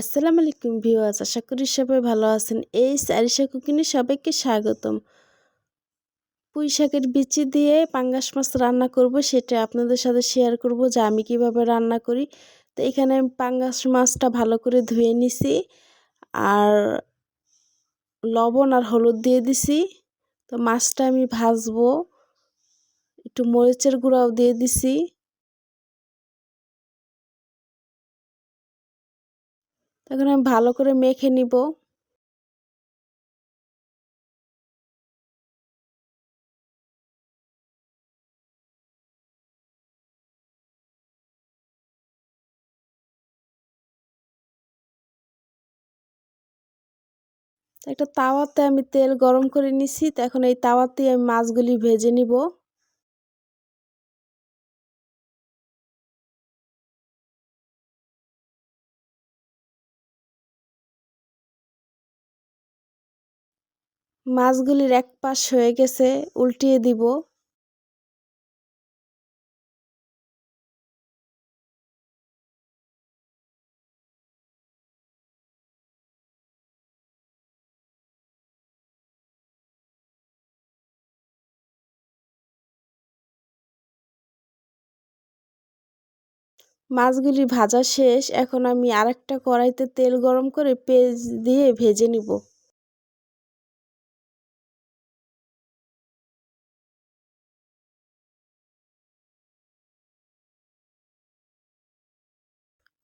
আসসালামু আলাইকুম ভিউয়ার্স, আশা করি সবাই ভালো আছেন। এই সারিসা কুকিনে সবাইকে স্বাগতম। পুঁই শাকের বিচি দিয়ে পাঙ্গাস মাছ রান্না করব, সেটা আপনাদের সাথে শেয়ার করব যে আমি কীভাবে রান্না করি। তো এখানে আমি পাঙ্গাস মাছটা ভালো করে ধুয়ে নিছি, আর লবণ আর হলুদ দিয়ে দিছি। তো মাছটা আমি ভাজবো, একটু মরিচের গুঁড়াও দিয়ে দিছি। তখন আমি ভালো করে মেখে নিব। একটা তাওয়াতে আমি তেল গরম করে নিছি। তো এখন এই তাওয়াতে আমি মাছগুলি ভেজে নিব। মাছগুলির এক পাশ হয়ে গেছে, উল্টিয়ে দিব। মাছগুলি ভাজা শেষ, এখন আমি আরেকটা কড়াইতে তেল গরম করে পেঁয়াজ দিয়ে ভেজে নিব।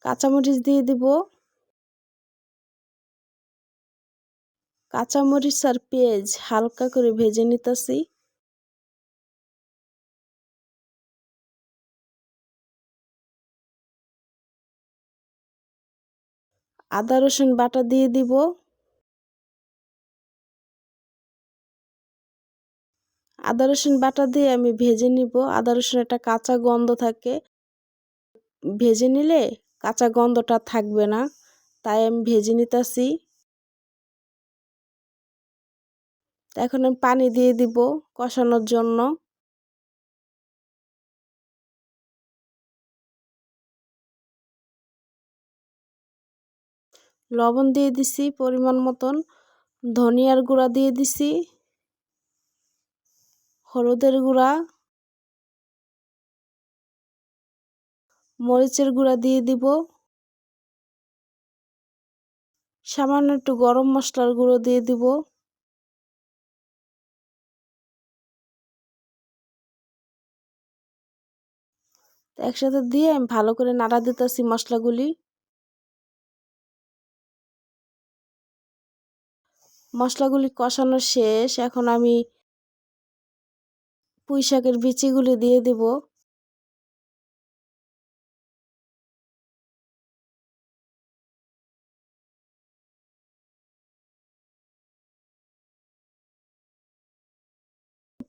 কাঁচামরিচ দিয়ে দিব। কাঁচামরিচ আর পেঁয়াজ হালকা করে ভেজে নিতেছি। আদা, রসুন বাটা দিয়ে দিব। আদা, রসুন বাটা দিয়ে আমি ভেজে নিব। আদা, রসুন একটা কাঁচা গন্ধ থাকে। ভেজে নিলে কাঁচা গন্ধটা থাকবে না, তাই আমি ভেজে নিতেছি। এখন আমি পানি দিয়ে দিব কষানোর জন্য। লবণ দিয়ে দিছি পরিমাণ মতন, ধনিয়ার গুঁড়া দিয়ে দিছি, হলুদের গুঁড়া। মরিচের গুঁড়া দিয়ে দিব। সামান্য একটু গরম মশলার গুঁড়ো দিয়ে দিব। একসাথে দিয়ে আমি ভালো করে নাড়া দিতেছি মশলাগুলি। মশলাগুলি কষানো শেষ। এখন আমি পুঁই শাকের বিচিগুলি দিয়ে দিব।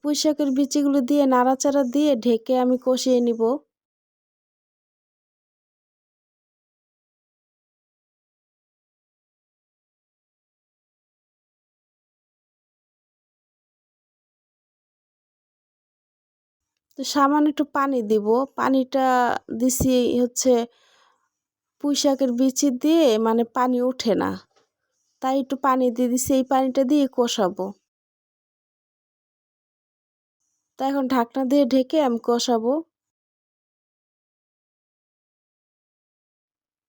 পুঁই শাকের বিচিগুলো দিয়ে নাড়াচাড়া দিয়ে ঢেকে আমি কষিয়ে নিব। তো সামান্য একটু পানি দিব। পানিটা দিছি হচ্ছে পুঁই শাকের বিচি দিয়ে মানে পানি ওঠে না। তাই একটু পানি দিয়ে দিছি। এই পানিটা দিয়ে কষাবো। তা এখন ঢাকনা দিয়ে ঢেকে আমি কষাবো।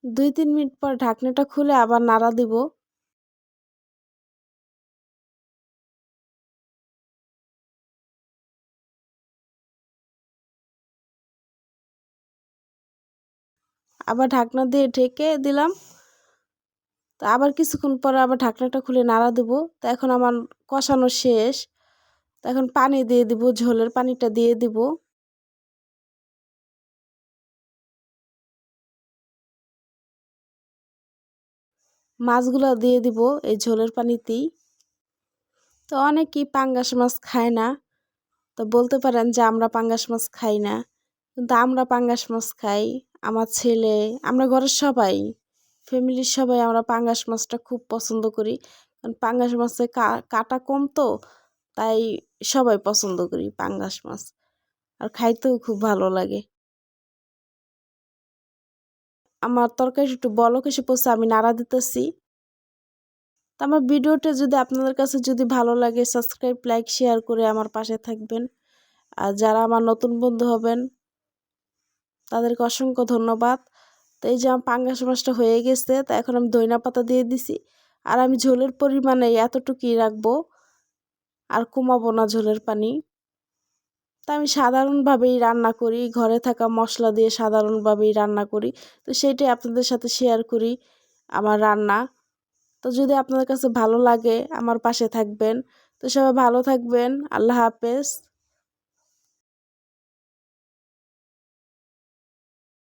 দুই তিন মিনিট পর ঢাকনাটা খুলে আবার নাড়া দিব। আবার ঢাকনা দিয়ে ঢেকে দিলাম। তা আবার কিছুক্ষণ পরে আবার ঢাকনাটা খুলে নাড়া দেবো। তা এখন আমার কষানো শেষ। এখন পানি দিয়ে দিব, ঝোলের পানিটা দিয়ে দিব। মাছগুলো দিয়ে দিব এই ঝোলের পানিতেই। তো অনেকেই পাঙ্গাস মাছ খায় না। তো বলতে পারেন যে আমরা পাঙ্গাস মাছ খাই না। কিন্তু আমরা পাঙ্গাস মাছ খাই, আমার ছেলে, আমরা ঘরের সবাই, ফ্যামিলির সবাই আমরা পাঙ্গাস মাছটা খুব পছন্দ করি। কারণ পাঙ্গাস মাছে কাটা কম তো। তাই সবাই পছন্দ করি পাঙ্গাস মাছ। আর খাইতেও খুব ভালো লাগে। আমার তরকারি একটু বলক এসে পড়ছে, আমি নাড়া দিতেছি। তো আমার ভিডিওটা যদি আপনাদের কাছে যদি ভালো লাগে সাবস্ক্রাইব লাইক শেয়ার করে আমার পাশে থাকবেন। আর যারা আমার নতুন বন্ধু হবেন, তাদেরকে অসংখ্য ধন্যবাদ। তো এই যে আমার পাঙ্গাস মাছটা হয়ে গেছে, তা এখন আমি ধইনা পাতা দিয়ে দিছি। আর আমি ঝোলের পরিমাণে এতটুকুই রাখব। আর কমাবো না ঝোলের পানি। তা আমি সাধারণভাবেই রান্না করি, ঘরে থাকা মশলা দিয়ে সাধারণভাবেই রান্না করি। তো সেইটাই আপনাদের সাথে শেয়ার করি আমার রান্না। তো যদি আপনাদের কাছে ভালো লাগে, আমার পাশে থাকবেন। তো সবাই ভালো থাকবেন, আল্লাহ হাফেজ।